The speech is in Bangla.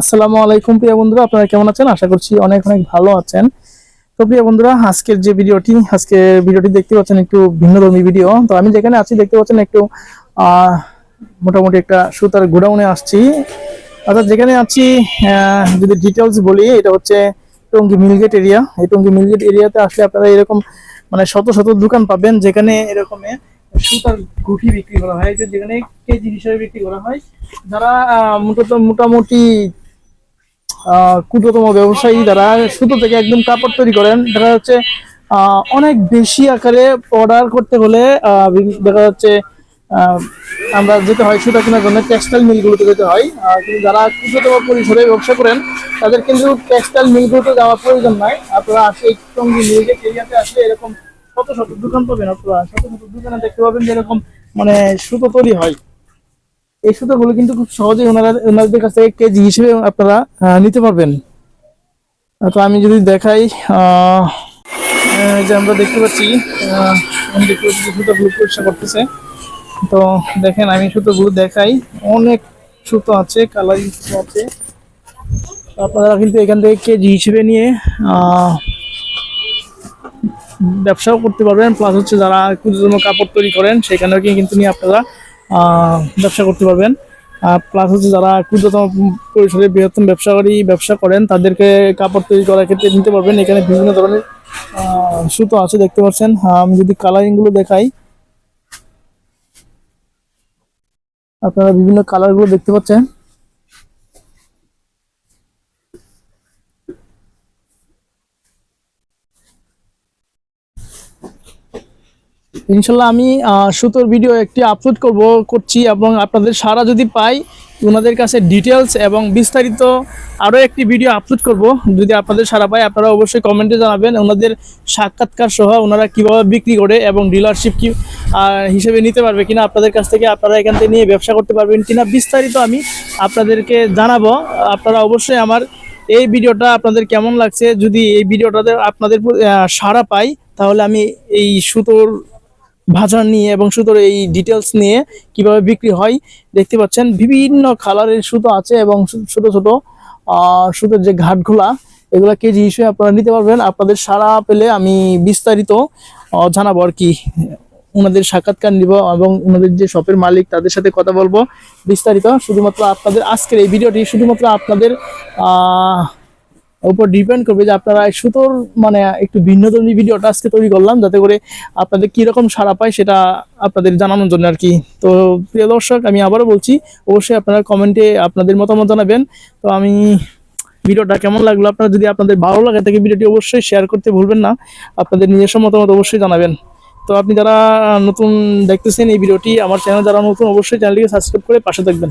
আসসালামু আলাইকুম প্রিয় বন্ধুরা, আপনারা কেমন আছেন? আশা করছি অনেক অনেক ভালো আছেন। তো প্রিয় বন্ধুরা, আজকের যে ভিডিওটি আজকে ভিডিওটি দেখতে পাচ্ছেন একটু ভিন্ন ভিন্নধর্মী ভিডিও। তো আমি যেখানে আছি, দেখতে পাচ্ছেন একটু মোটামুটি একটা সুতার গোডাউনে আসছি। অর্থাৎ যেখানে আছি যদি ডিটেলস বলি, এটা হচ্ছে টঙ্গী মিলগেট এরিয়া। এই টঙ্গী মিলগেট এরিয়াতে আসলে আপনারা এরকম মানে শত শত দোকান পাবেন, যেখানে এরকমে সুতার গুঠি বিক্রি করা হয় যেখানে কেজি হিসেবে বিক্রি করা হয়, যারা মূলত মোটামুটি ক্ষুদ্রতম ব্যবসায়ী যারা সুতো থেকে একদম কাপড় তৈরি করেন দেখা যাচ্ছে অনেক বেশি আকারে অর্ডার করতে হলে দেখা যাচ্ছে আমরা যেতে হয় সুতা কেনার জন্য টেক্সটাইল মিলগুলোতে যেতে হয় কিন্তু যারা ক্ষুদ্রতম পরিসরে ব্যবসা করেন, তাদের কিন্তু টেক্সটাইল মিলগুলোতে যাওয়ার প্রয়োজন নাই। আপনারা আসে এই টঙ্গী মিলগেট এরিয়াতে আসলে এরকম শত শত দোকান পাবেন আপনারা শত শত দোকানে দেখতে পাবেন যেরকম মানে সুতো তৈরি হয়। এই সুতোগুলো কিন্তু খুব সহজেই ওনারা, ওনাদের কাছ থেকে কেজি হিসেবে আপনারা নিতে পারবেন। তো আমি যদি দেখাই যে আমরা দেখতে পাচ্ছি আমি দেখতে পাচ্ছি সুতোগুলো পরিষ্কার করতেছে। তো দেখেন, আমি সুতোগুলো দেখাই। অনেক সুতো আছে কালারিং সুতো আছে। আপনারা কিন্তু এখান থেকে কেজি হিসেবে নিয়ে ব্যবসাও করতে পারবেন প্লাস হচ্ছে যারা ক্ষুদ্রতম কাপড় তৈরি করেন, সেখানেও কিন্তু নিয়ে আপনারা ব্যবসা করতে পারবেন। প্লাস হচ্ছে যারা ক্ষুদ্রতম পরিসরে বৃহত্তম ব্যবসাকারী ব্যবসা করেন, তাদেরকে কাপড় তৈরি করার ক্ষেত্রে নিতে পারবেন। এখানে বিভিন্ন ধরনের সুতো আছে, দেখতে পাচ্ছেন। আমি যদি কালারিংগুলো দেখাই। আপনারা বিভিন্ন কালারগুলো দেখতে পাচ্ছেন। ইনশাল্লাহ আমি সুতোর ভিডিও একটি আপলোড করব, করছি এবং আপনাদের সারা যদি পাই, ওনাদের কাছে ডিটেলস এবং বিস্তারিত আরও একটি ভিডিও আপলোড করব। যদি আপনাদের সারা পাই আপনারা অবশ্যই কমেন্টে জানাবেন ওনাদের সাক্ষাৎকার সহ ওনারা কীভাবে বিক্রি করে এবং ডিলারশিপ কি হিসেবে নিতে পারবে কিনা আপনাদের কাছ থেকে আপনারা এখান থেকে নিয়ে ব্যবসা করতে পারবেন কিনা বিস্তারিত আমি আপনাদেরকে জানাব। আপনারা অবশ্যই আমার এই ভিডিওটা আপনাদের কেমন লাগছে, যদি এই ভিডিওটাতে আপনাদের সাড়া পাই, তাহলে আমি এই সুতোর বাজার নিয়ে এবং সুতোর এই ডিটেলস নিয়ে কীভাবে বিক্রি হয়, দেখতে পাচ্ছেন। বিভিন্ন কালারের সুতো আছে এবং ছোট ছোট সুতোর যে ঘাটগুলা, এগুলা কেজি হিসেবে আপনারা নিতে পারবেন। আপনাদের সারা পেলে আমি বিস্তারিত জানাব আর কি। ওনাদের সাক্ষাৎকার নিব এবং ওনাদের যে শপের মালিক, তাদের সাথে কথা বলব বিস্তারিত। শুধুমাত্র আপনাদের আজকের এই ভিডিওটি শুধুমাত্র আপনাদের উপর ডিপেন্ড করবে যে আপনারা সুতোর মানে একটু ভিন্ন ধরনের ভিডিওটা আজকে তৈরি করলাম, যাতে করে আপনাদের কীরকম সাড়া পায় সেটা আপনাদের জানানোর জন্য আর কি। তো প্রিয় দর্শক, আমি আবারও বলছি, অবশ্যই আপনারা কমেন্টে আপনাদের মতামত জানাবেন। তো আমি ভিডিওটা কেমন লাগল, আপনারা যদি আপনাদের ভালো লাগে থাকে ভিডিওটি অবশ্যই শেয়ার করতে ভুলবেন না। আপনাদের নিজস্ব মতামত অবশ্যই জানাবেন। তো আপনি যারা নতুন দেখতেছেন এই ভিডিওটি, আমার চ্যানেল যারা নতুন, অবশ্যই চ্যানেলটিকে সাবস্ক্রাইব করে পাশে থাকবেন।